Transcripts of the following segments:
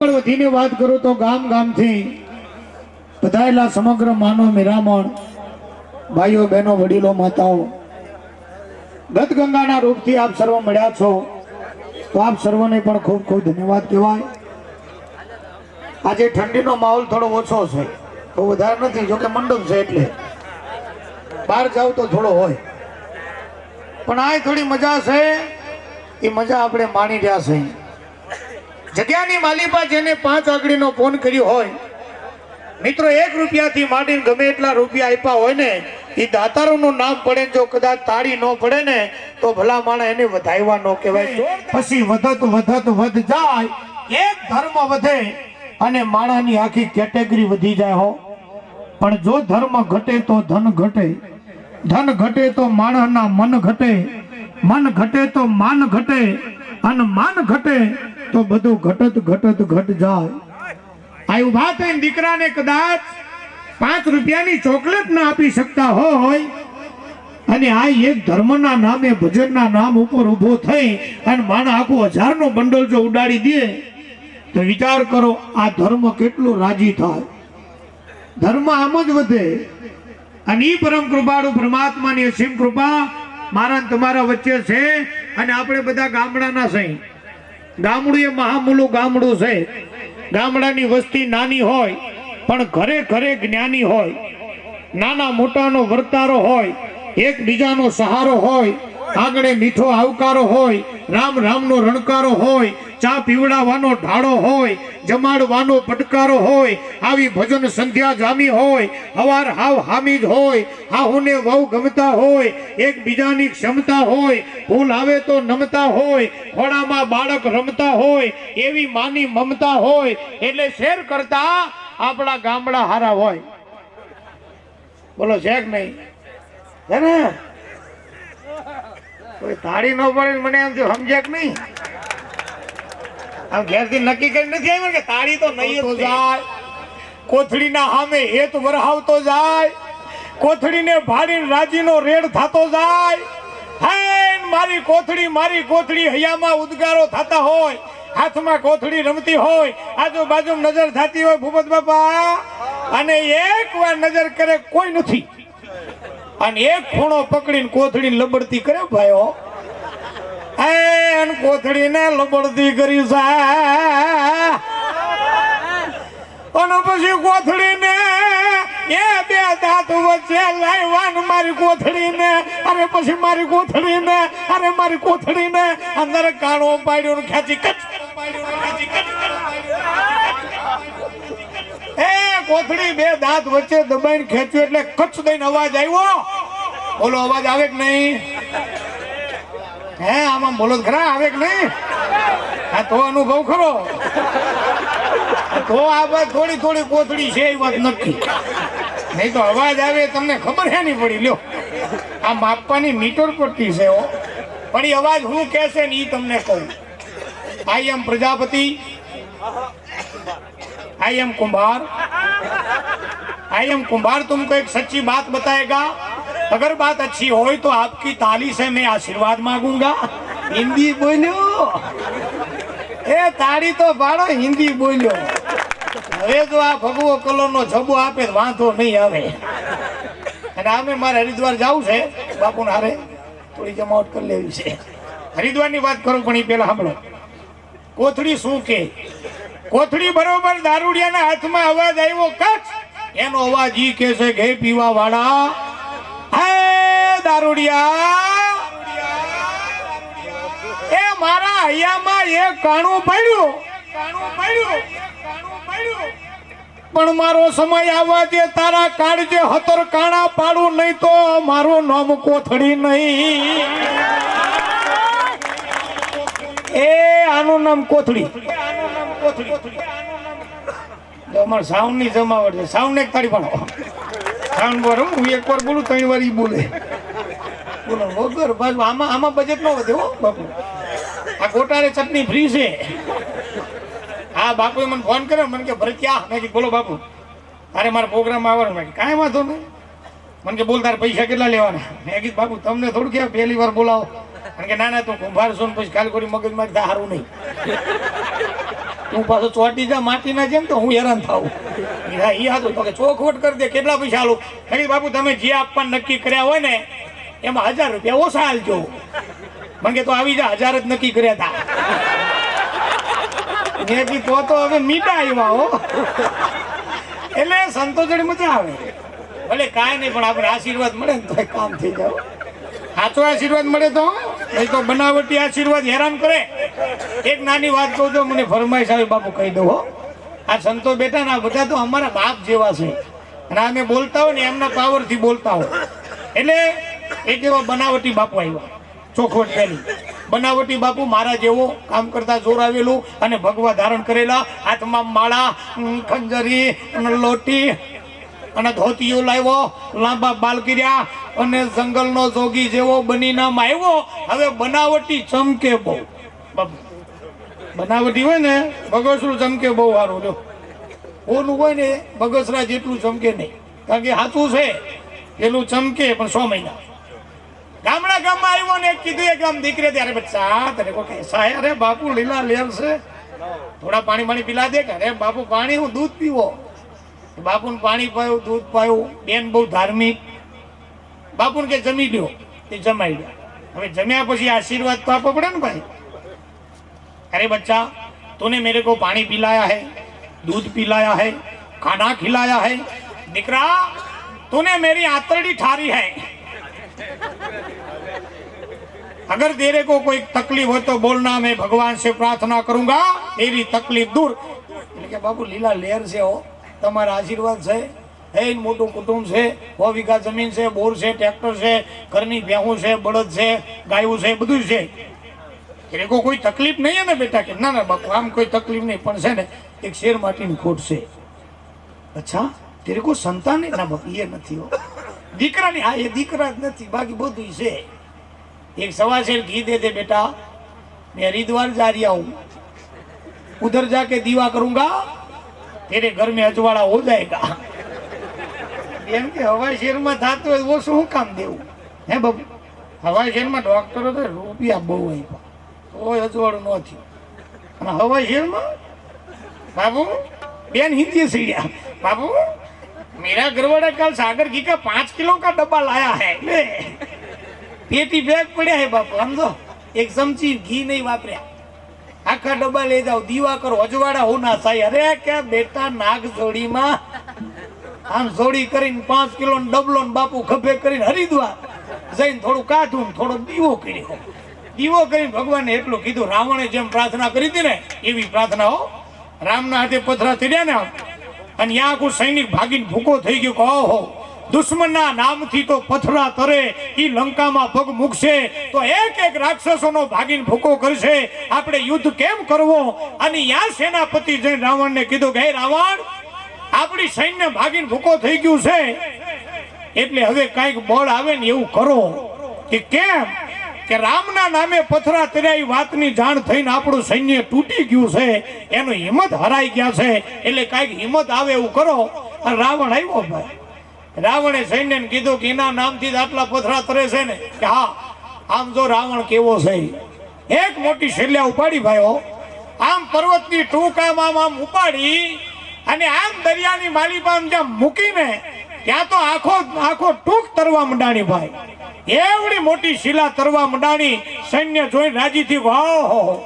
આગળ વધીને વાત કરું તો ગામ ગામથી બધાયેલા સમગ્ર માનવ મિરામણ, ભાઈઓ, બહેનો, વડીલો, માતાઓ ગત ગંગાના રૂપથી આપ સર્વ મળ્યા છો. તો આપ સર્વને પણ ખૂબ ખૂબ ધન્યવાદ કહેવાય. આજે ઠંડીનો માહોલ થોડો ઓછો છે. તો વધારે નથી જોકે મંડપ છે એટલે. બહાર જાવ તો થોડો હોય. પણ આ થોડી મજા છે. એ મજા આપણે માણી રહ્યા છે. જગ્યાની માલિપા જેને પાંચ આંગળીનો ફોન કર્યો હોય, મિત્રો એક રૂપિયાથી માંડીને ગમે એટલા રૂપિયા આપ્યા હોય ને એ દાતારોનું નામ પડે જો કદાચ તાળી ન પડે ને, તો ભલા માણસ એને વધાયવા ન કહેવાય. પછી વધત વધત વધ જાય, એક ધર્મ વધે અને માણસની આખી કેટેગરી વધી જાય હો. પણ જો ધર્મ ઘટે તો ધન ઘટે ધન ઘટે તો માણસના મન ઘટે મન ઘટે તો માન ઘટે, અને માન ઘટે તો બધું ઘટત ઘટત ઘટ જાય. આ ઊભા થઈને દીકરાને કદાચ પાંચ રૂપિયાની ચોકલેટ ના આપી શકતા હોય. અને આ એક ધર્મના નામે, ભજનના નામ ઉપર ઊભો થઈ અને માણા આખું હજારનો બંડલ જો ઉડાડી દે, તો વિચાર કરો આ ધર્મ કેટલો રાજી થાય. ધર્મ આમ જ વધે. અને ઈ પરમ કૃપાળુ પરમાત્માની અસીમ કૃપા મારા તમારા વચ્ચે છે અને આપણે બધા ગામડાના છે ગામડું એ મહામૂલું ગામડું છે. ગામડાની વસ્તી નાની હોય, પણ ઘરે ઘરે જ્ઞાની હોય. નાના મોટાનો વર્તારો હોય, એકબીજાનો સહારો હોય આંગણે મીઠો આવકારો હોય રામ રામનો રણકારો હોય, ચા પીવડાવવાનો ઢાળો હોય, જમાડવાનો પટકારો હોય, આવી ભજન સંધ્યા જામી હોય, હવાર હાવ હામી જ હોય, હાહુને વહુ ગમતા હોય, એકબીજાની ક્ષમતા હોય, ભૂલ આવે તો નમતા હોય ખોડામાં બાળક રમતા હોય, એવી માની મમતા હોય, એટલે શેર કરતા આપણા ગામડા હારા હોય. બોલો છે કે નહીં. હે ને? તાળી ન પડે મને એમ થયું સમજ્યા કે નહીં? આમ ઘેરથી નક્કી કરી નથી આવ્યું કે તાળી તો નહીં જાય. કોથળીના સામે હેત વરહાવતો જાય. કોથળીને ભાડીને રાજીનો રેડ થતો જાય. હાય મારી કોથળી મારી કોથળી હૈયામાં ઉદગારો થતા હોય. હાથમાં કોથળી રમતી હોય. આજુબાજુ નજર થતી હોય ભૂપત બાપા. અને એક વાર નજર કરે કોઈ નથી. અને એક ખૂણો પકડીને કોથળી લબડતી કરે ભાઈઓ કોથળીને લબડતી કરી અને પછી કોથળીને એ બે દાંત વચ્ચે લાવ્યા ને મારી કોથળીને અરે પછી મારી કોથળીને અરે મારી કોથળીને અંદર કાણો પાડ્યો ખેંચી કચ પાડ્યો ખેંચી કચ એ કોથળી બે દાંત વચ્ચે દબાઈને ખેંચ્યું એટલે કચ્છ દઈને અવાજ આવ્યો. બોલો, અવાજ આવે કે નહીં? હે, આમાં બોલો, ખરા, આવે કે નહીં? આ તો અનુભવ ખરો. તો આ બાદ થોડી થોડી કોથળી છે, એ વાત નથી. નહીં તો અવાજ આવે, તમને ખબર હે નહીં પડી. લ્યો આ માપવાની મીટર પડતી છે પણ એ અવાજ હું કહેશે ને એ તમને કહું. I am Prajapati. I am Kumbhar I am Kumbhar तुमको एक सच्ची बात बताएगा अगर बात अच्छी हो तो आपकी ताली से मैं आशीर्वाद मांगूंगा हिंदी बोलो ए તાળી તો પાડો હિન્દી બોલ્યો હવે જો આ ભગવો કલર નો જબો આપે તો વાંધો નહીં આવે અને આમે મારે હરિદ્વાર જવું છે બાપુને હારે થોડી જમાવટ કરી લેવી છે હરિદ્વારની વાત કરું પણ એ પેલા સાંભળો કોથળી શું કે કોથળી બરોબર દારૂડિયાના હાથમાં અવાજ આવ્યો, કચ! એનો અવાજ ઈ કે છે ઘે પીવા વાળા હે દારૂડિયા, એ મારા હૈયામાં એ કાણું પડ્યું કાણું પડ્યું. પણ મારો સમય આવવા દે, તારા કાળજે હતર કાણા પાડું, નહીં તો મારું નામ કોથળી નહીં. એ આનું નામ કોથળી. તો અમારે સાઉન્ડની જમાવટ છે. સાઉન્ડ એક તાળી પણ સાઉન્ડ બોલો, હું એક વાર બોલું, ત્રણ વાર બોલે. બોલો, વગર બાજુ આમાં આમાં બજેટ નો વધે હો, બાપુ. આ ગોટારે ચટણી ફ્રી છે. હા, બાપુએ મને ફોન કર્યો, મને કે ભરત્યા મેં કીધું, બોલો, બાપુ. તારે મારા પ્રોગ્રામ આવવાનું. મેં કાંઈ વાંધો નહીં. મને કે, બોલ, તારે પૈસા કેટલા લેવાના? મેં કીધું, બાપુ, તમને થોડું કે પહેલી વાર બોલાવો. કારણ કે, ના ના, તું કુંભાર છો ને પછી ખાલી કોઈ મગજમાં સારું નહીં. તું પાછો ચોટી જા, માટીના જેમ તો હું હેરાન થાઉં. હતું તો કે ચોખવટ કરી દે, કેટલા પૈસા આલું? ખરી બાપુ, તમે જે આપવાનું નક્કી કર્યા હોય ને, એમાં હજાર રૂપિયા ઓછા હાલજો મને કે તો આવી જા, હજાર જ નક્કી કર્યા હતા કીધું, તો તો હવે મીઠા આવ્યા હો. એટલે સંતો જોડે મજા આવે. ભલે કાંઈ નહીં, પણ આપણે આશીર્વાદ મળે ને તો કામ થઈ જાય સાચો આશીર્વાદ મળે તો નહીં તો બનાવટી આશીર્વાદ હેરાન કરે. એક નાની વાત કહું તો મને ફરમાઈશ આવે બાપુ કહી દઉં આ સંતો બેટા ના બધા તો અમારા બાપ જેવા છે. અને અમે બોલતા હોય ને એમના પાવરથી બોલતા હોય. એટલે એક એવા બનાવટી બાપુ આવ્યા, ચોખવટ પહેલી. બનાવટી બાપુ મારા જેવો કામ કરતા જોર આવેલું અને ભગવા ધારણ કરેલા, હાથમાં માળા ખંજરી, અને લોટી, અને ધોતીઓ લાવ્યો, લાંબા બાલ કર્યા અને જંગલનો જોગી જેવો બની નામ આવ્યો, હવે બનાવટી ચમકે બહુ. બનાવટી હોય ને, બગસરું ચમકે બહુ સારું, જો. ઓનું હોય ને, બગસરા જેટલું ચમકે નહીં. કારણ કે સાચું છે, પેલું ચમકે પણ સો મહિના. ગામડા ગામમાં આવ્યો ને કીધું, એક આમ દીકરે ત્યારે બચ્ચા. તને કોઈ હે અરે બાપુ, લીલા લેલ છે. થોડા પાણી પાણી પીલા દે કે? અરે બાપુ, પાણી હું દૂધ પીવો. બાપુને પાણી પાયું, દૂધ પાયું. બેન બહુ ધાર્મિક. બાપુને કે જમી લ્યો તે જમાઈ ગયા હવે જમ્યા પછી આશીર્વાદ તો આપવો પડે ને ભાઈ अरे बच्चा तूने मेरे को पानी पिलाया है दूध पिलाया है खाना खिलाया है दिकरा तूने मेरी आंतरड़ी ठारी है अगर तेरे को कोई तकलीफ हो तो बोलना मैं भगवान से प्रार्थना करूंगा तेरी तकलीफ दूर એટલે કે બાપુ લીલા લહેર છે હો તમારા એ મોટું કુટુંબ છે, સો વીઘા જમીન છે, બોર છે, ટ્રેક્ટર છે, ઘરની ભેહું છે, બળદ છે, ગાયું છે, બધું છે. એટલે કોઈ તકલીફ નહીં ને બેટા કે, ના ના, બાપુ, આમ કોઈ તકલીફ નહીં, પણ છે ને, એક શેર માટીની ખોટ છે. અચ્છા તેરે કોઈ સંતાન ના બાપુ, એ નથી હો. દીકરાની હા, એ દીકરા જ નથી, બાકી બધું છે. એક સવા શેર ઘી દે દે બેટા, મેં હરિદ્વાર જા રહ્યા હું ઉધર જા કે દીવા કરૂંગા તેરે ઘર મેં અજવાળા હો જાયગા એમ કે હવાઈ શેરમાં થતું હોય ઓછું શું કામ દેવું? હે બાબુ હવાઈ શેરમાં ડોક્ટરો તો રૂપિયા બહુ આપ્યા. કોઈ અજવાળું ન થયું. અને હવાઈ શેરમાં? બાબુ, બેન હિન્દી સીડ્યા. બાબુ, મીરા ગરવાડા કાલ સાગર ઘી કા પાંચ કિલો કા ડબ્બા લાયા હે પેટી બેગ પડ્યા હે બાપુ સમજો એક ચમચી ઘી નહીં વાપર્યા. આખા ડબ્બા લઈ જાઓ, દીવા કરો અજવાડા હું ના સાઈ અરે કે બેટા નાગ જોડીમાં આમ જોડી કરીને પાંચ કિલો ડબલો બાપુ ખભે કરીને હરિદ્વાર જઈને થોડું કાઢું થોડો દીવો કર્યો. દીવો કરીને ભગવાનને એટલું કીધું, રાવણે જેમ પ્રાર્થના કરી હતી ને, એવી પ્રાર્થના હો. રામના હાથે પથરા ચડ્યા ને અને ત્યાં કોઈ સૈનિક ભાગીને ભૂકો થઈ ગયો કે, ઓહો, દુશ્મનના નામથી તો પથરા તરે, ઈ લંકામાં પગ મૂકશે, તો એક એક રાક્ષસોનો ભાગીને ભૂકો કરશે. આપણે યુદ્ધ કેમ કરવો? અને યા સેનાપતિ જઈને રાવણને કીધું કે, હે રાવણ આપણી સૈન્ય ભાગીને ભૂકો થઈ ગયું છે. એટલે હવે કાંઈક બળ આવે ને એવું કરો. કે કેમ? કે રામના નામે પથરા તર્યા ઈ વાતની જાણ થઈને આપણું સૈન્ય તૂટી ગયું છે. એનો હિંમત હરાઈ ગયા છે. એટલે કાંઈક હિંમત આવે એવું કરો. અને રાવણ આવ્યો ભાઈ. રાવણે સૈન્યને કીધું કે એના નામથી જ આટલા પથરા તરે છે ને. કે હા, આમ જો રાવણ કેવો છે. એક મોટી શૈલ્યા ઉપાડી ભાઈઓ. આમ પર્વતની ટૂંક આમ આમ ઉપાડી અને આમ દરિયાની માલિપામ જ્યાં મૂકીને ત્યાં તો આખો આખો ટૂંક તરવા મંડાણી ભાઈ. એવડી મોટી શિલા તરવા મંડાણી સૈન્ય જોઈ રાજી થી વાહ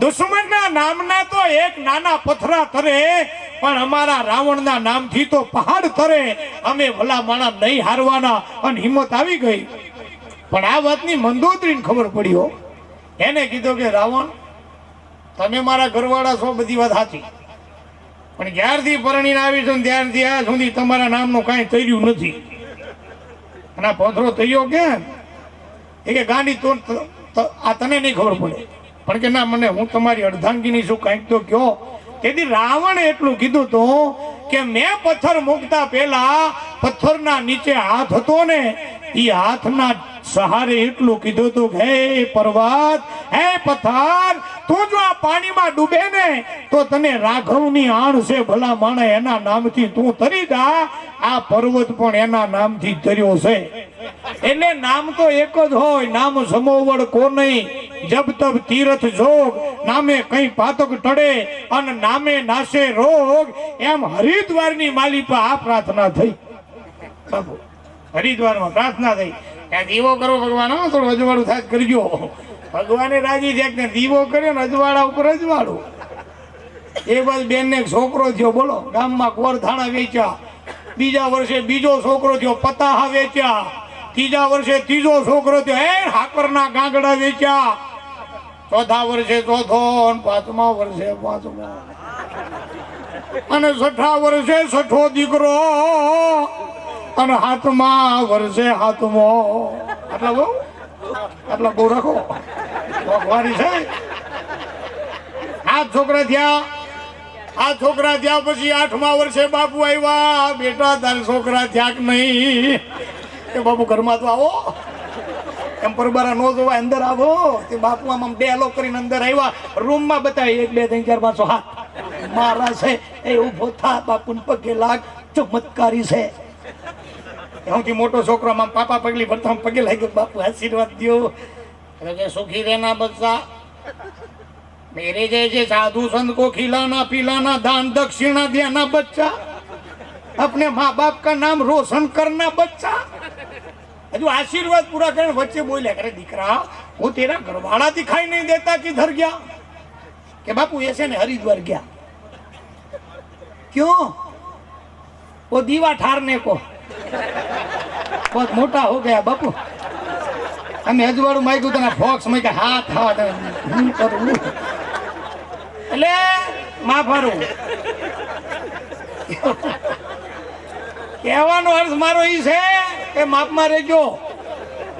દુશ્મનના નામના તો એક નાના પથરા તરે, પણ અમારા રાવણના નામથી તો પહાડ તરે. અમે ભલા માણા નહીં હારવાના અને હિંમત આવી ગઈ. પણ આ વાતની મંદોત્રીને ખબર પડી હો. એને કીધો કે રાવણ, તમે મારા ઘરવાળા છો, બધી વાત સાચી. પણ જ્યારથી પરણીને આવી છું ત્યારથી આ સુધી તમારા નામનું કાંઈ તર્યું નથી. અને પોથરો તૈયો કેમ? એ કે ગાંડી તો આ તને નહીં ખબર પડે. પણ કે ના, મને હું તમારી અર્ધાંગીની છું, કાંઈક તો કયો તેથી રાવણે એટલું કીધું તો કે મેં પથ્થર મૂકતા પહેલા પથ્થરના નીચે હાથ હતો ને એ હાથના સહારે એટલું કીધું તું, હે પર્વત, હે પથ્થર તું જો આ પાણીમાં ડૂબે ને, તો તને રાઘવની આણ છે ભલા માણે એના નામથી તું તરી જા આ પર્વત પણ એના નામથી તર્યો છે. એટલે નામ તો એક જ હોય, નામ સમોવડ કો નહીં જબ તબ તીરથ જોગ, નામે કઈ પાતક ટળે, અને નામે નાશે રોગ. એમ હરિદ્વારની માલિપા આ પ્રાર્થના થઈ. હરિદ્વારમાં પ્રાર્થના થઈ. કે દીવો કરો ભગવાન હો, થોડું અજવાળું થાય કરજો. ભગવાને રાજી થયા ને દીવો કર્યો ને અજવાળા ઉપર અજવાળું એ બાજુ બેન ને છોકરો થયો બોલો ગામમાં કોર થાણા વેચ્યા. બીજા વર્ષે બીજો છોકરો થયો પતાહા વેચ્યા. ત્રીજા વર્ષે ત્રીજો છોકરો થયો હે હાકરના ગાંગડા વેચ્યા. ચોથા વર્ષે ચોથો પાંચમા વર્ષે પાંચમો. અને છઠ્ઠા વર્ષે છઠ્ઠો દીકરો. અને હાથમાં વર્ષે હાથમો. આટલા બહુ? આટલા બહુ રાખો. મોંઘવારી છે. આ છોકરા થયા. આ છોકરા થયા પછી આઠમા વર્ષે બાપુ આવ્યા. બેટા, તાર છોકરા થયા કે નહીં? કે બાપુ ઘરમાં તો આવો. એમ પરબારા નો જોવા અંદર આવો. તે બાપુ આમ ડેલો કરીને અંદર આવ્યા. રૂમમાં બતાવી, એક, બે, ત્રણ, ચાર પાંચસો હાથ મારા છે, એ ઊભો થા, બાપુને પગે લાગ. ચમત્કારી છે. એનાથી મોટો છોકરો આમ પાપા પગલી ભરતા આમ પગે લાગ્યો બાપુ આશીર્વાદ દ્યો એટલે કે સુખી રહેના બચ્ચા मेरे जैसे साधु संत को खिलाना पिलाना दान दक्षिणा देना बच्चा अपने माँ बाप का नाम रोशन करना बच्चा हजू आशीर्वाद पूरा करने बच्चे बोले अरे દીકરા वो तेरा घरवाला दिखाई नहीं देता किधर गया कि बापू ऐसे ने हरिद्वार गया क्यों वो दीवा ठारने को બસ મોટા હો ગયા, બાપુ. અમે અજવાળું માગ્યું તને ફોક્સમાં કે હાથ ખાવા તમે કરું? એટલે માં ફરું. કહેવાનો અર્થ મારો એ છે કે માપમાં રહેજો.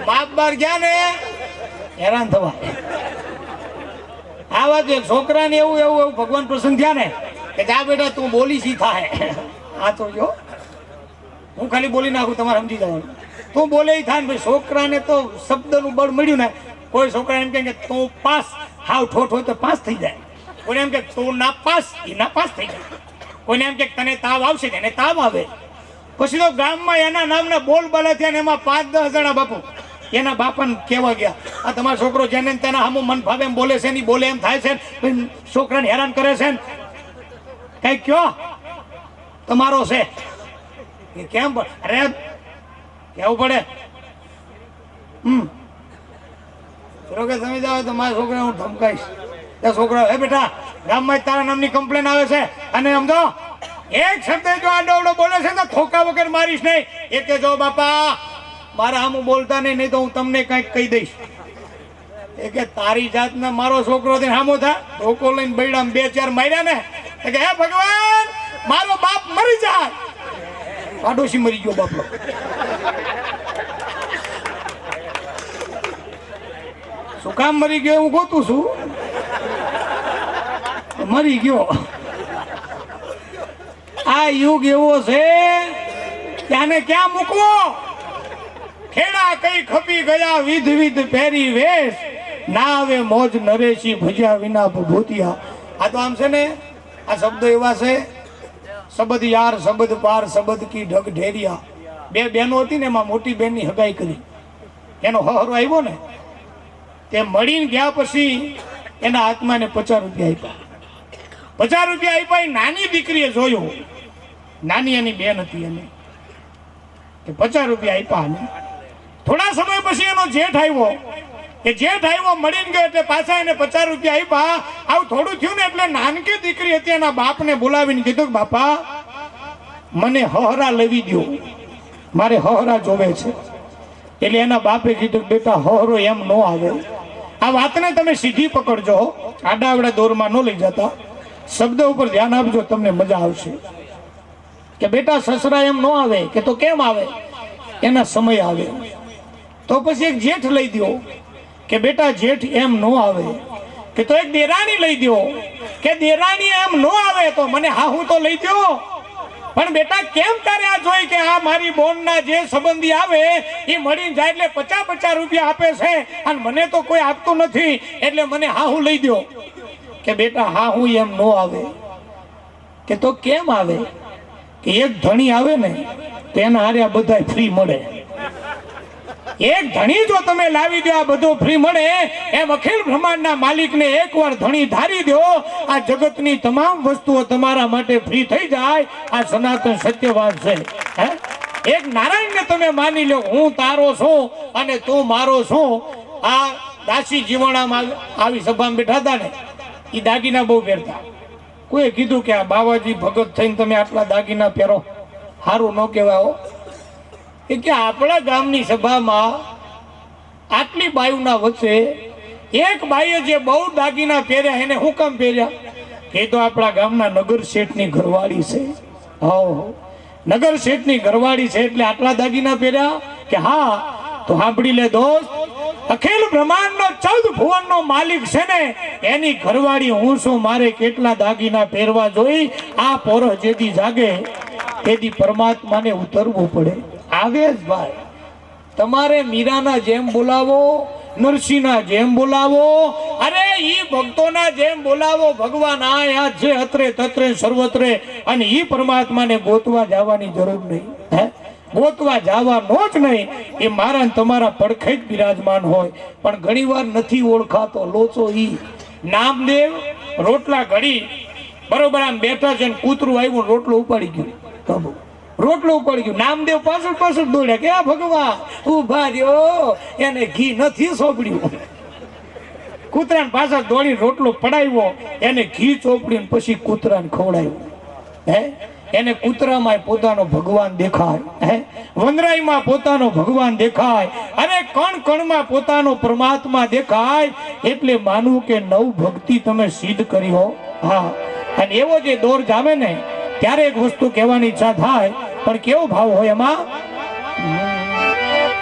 માપ બાર ગયા ને હેરાન થવા. આ વાત છોકરાને એવું એવું એવું ભગવાન પ્રસન્ન થયા ને કે જા બેટા, તું બોલી સી થાય. આ તો જો હું ખાલી બોલી નાખું, તમારે સમજી જવાનું. તું બોલે થાય ને છોકરાને તો શબ્દનું બળ મળ્યું ને, કોઈ છોકરા એમ કે તું પાસ, હાવ ઠોઠ હોય તો પાસ થઈ જાય. કોઈને એમ કે તું ના પાસ એ ના પાસ થઈ જાય. કોઈને એમ કે તને તાવ આવશે ને, એને તાવ આવે. પછી તો ગામમાં એના નામના બોલ બોલે થયા એમાં પાંચ, દસ જણા બાપુ. એના બાપાને કહેવા ગયા, આ તમારો છોકરો જેને તેના સામું મન ફાવે એમ બોલે છે નહીં બોલે એમ થાય છે છોકરાને હેરાન કરે છે કઈ કયો? તમારો છે. કેમ અરે કેવું પડે? હમ. કે તમે જાઓ તો મારા છોકરા હું ધમકાઈશ. તે છોકરા, હે બેટા, ગામમાં તારા નામની કમ્પ્લેન આવે છે. અને સમજો, એક શબ્દ જો બોલે છે તો થોકા વગર મારીશ નહીં. એ કે જો બાપા, મારા આમ બોલતા નહીં નહીં તો હું તમને કંઈક કહી દઈશ. એ તારી જાતના મારો છોકરો થઈને હામો થા? ધોકો લઈને બૈડામાં બે ચાર માર્યા ને? હે ભગવાન, મારો બાપ મરી જાય. પાડોશી મરી ગયો બાપલો. શું કામ મરી ગયો હું ગોતું છું? મરી ગયો. આ યુગ એવો છે ત્યાંને ક્યાં મૂકવો? ખેડા કઈ ખપી ગયા, વિધ વિધ પહેરી વેશ. ના આવે મોજ નરેશી ભજ્યા વિના ભૂતિયા આ તો આમ છે ને, આ શબ્દો એવા છે શબદ યાર સબદ પાર શબદ કી ઢગ ઢેરિયા. બે બહેનો હતી ને એમાં મોટી બેનની હગાઈ કરી. એનો હહરો આવ્યો ને, તે મળીને ગયા પછી એના આત્માને પચાસ રૂપિયા આપ્યા. પચાસ રૂપિયા આપ્યા, એ નાની દીકરીએ જોયું. નાની એની બેન હતી એને. પચાસ રૂપિયા આપ્યા થોડા સમય પછી એનો જેઠ આવ્યો. કે જેઠ આવ્યો મળીને ગયો એટલે પાછા એને પચાસ રૂપિયા આપ્યા આવું થોડું થયું ને એટલે નાનકી દીકરી હતી એના બાપને બોલાવીને કીધું બાપા, મને હહરા લેવી દો મારે હહરા જોવે છે. એટલે એના બાપે કીધું બેટા, હહરો એમ ન આવે. આ વાતને તમે સીધી પકડજો આડાવડા દોરમાં ન લઈ જતા. શબ્દ ઉપર ધ્યાન આપજો, તમને મજા આવશે. કે બેટા, સસરા એમ ન આવે, કે તો કેમ આવે? એના સમય આવે. તો પછી એક જેઠ લઈ દ્યો. કે બેટા જેઠ એમ ન આવે. કે તો એક દેરાણી લઈ દ્યો. કે દેરાણી એમ ન આવે તો મને હાહુ તો લઈ દ્યો. પણ બેટા કેમ તારે આ જોઈ કે આ મારી બોનના જે સંબંધી આવે એ મળી જાય એટલે પચાસ પચાસ રૂપિયા આપે છે અને મને તો કોઈ આપતું નથી એટલે મને હાહુ લઈ દ્યો. કે બેટા હાહુ એમ ન આવે. કે તો કેમ આવે? કે એક ધણી આવે ને તો એના હારે બધા ફ્રી મળે. એક ધણી જો તમે લાવી દો, આ બધું ફ્રી મળે એમ અખિલ બ્રહ્માંડના માલિકને એકવાર ધણી ધારી દો, આ જગતની તમામ વસ્તુઓ તમારા માટે ફ્રી થઈ જાય, આ સનાતન સત્ય વાત છે. હે? એક નારાયણને તમે માની લો, હું તારો છું અને તું મારો છું. આ દાસી જીવણામાં આવી સભામાં બેઠા હતા ને એ દાગીના બહુ પહેરતા. કોઈએ કીધું કે આ બાવાજી ભગત થઈને તમે આટલા દાગીના પહેરો? સારું ન કહેવાય એ કે આપણા ગામની સભામાં આટલી બાયુના વચ્ચે એક બાઈએ જે બહુ દાગીના પહેર્યા એને હું કામ પહેર્યા? એ તો આપણા ગામના નગર શેઠની ઘરવાળી છે. હો નગર શેઠની ઘરવાળી છે એટલે આટલા દાગીના પહેર્યા કે હા, તો સાંભળી લે દોસ્ત, અખિલ બ્રહ્માંડનો ચૌદ ભુવનનો માલિક છે ને, એની ઘરવાળી હું શું મારે કેટલા દાગીના પહેરવા જોઈ? આ પોરો જેથી જાગે તેથી પરમાત્માને ઉતરવું પડે. આવે જ ભાઈ. તમારે મીરાના જેમ બોલાવો, નરસિંહના જેમ બોલાવો. અરે, ઈ ભક્તોના જેમ બોલાવો, ભગવાન આ યા છે અત્રે તત્રે સર્વત્રે અને ઈ પરમાત્માને ગોતવા જવાની જરૂર નહીં. હે? ગોતવા જવાનો જ નહીં. એ મારા તમારા પડખે જ બિરાજમાન હોય. પણ ઘણીવાર નથી ઓળખાતો. લોચો ઈ. નામદેવ રોટલા ઘડી. બરોબર આમ બેઠા છે ને કૂતરું આવ્યું રોટલો ઉપાડી ગયું. રોટલો ઉપાડી ગયું. નામદેવ પાછળ પાછળ દોડ્યા કે, આ ભગવાન ઊભા રહ્યો. એને ઘી નથી સોંપડ્યું કૂતરાને પાછળ દોડી રોટલો પડાવ્યો. એને ઘી ચોપડીને પછી કૂતરાને ખવડાવ્યો. હે? એને કૂતરામાં પોતાનો ભગવાન દેખાય. હે? વનરાઈમાં પોતાનો ભગવાન દેખાય. અને કણ કણમાં પોતાનો પરમાત્મા દેખાય. એટલે માનવું કે નવ ભક્તિ તમે સિદ્ધ કરી હો. હા. અને એવો જે દોર જામે ને, ત્યારે એક વસ્તુ કહેવાની ઈચ્છા થાય. પણ કેવો ભાવ હોય એમાં?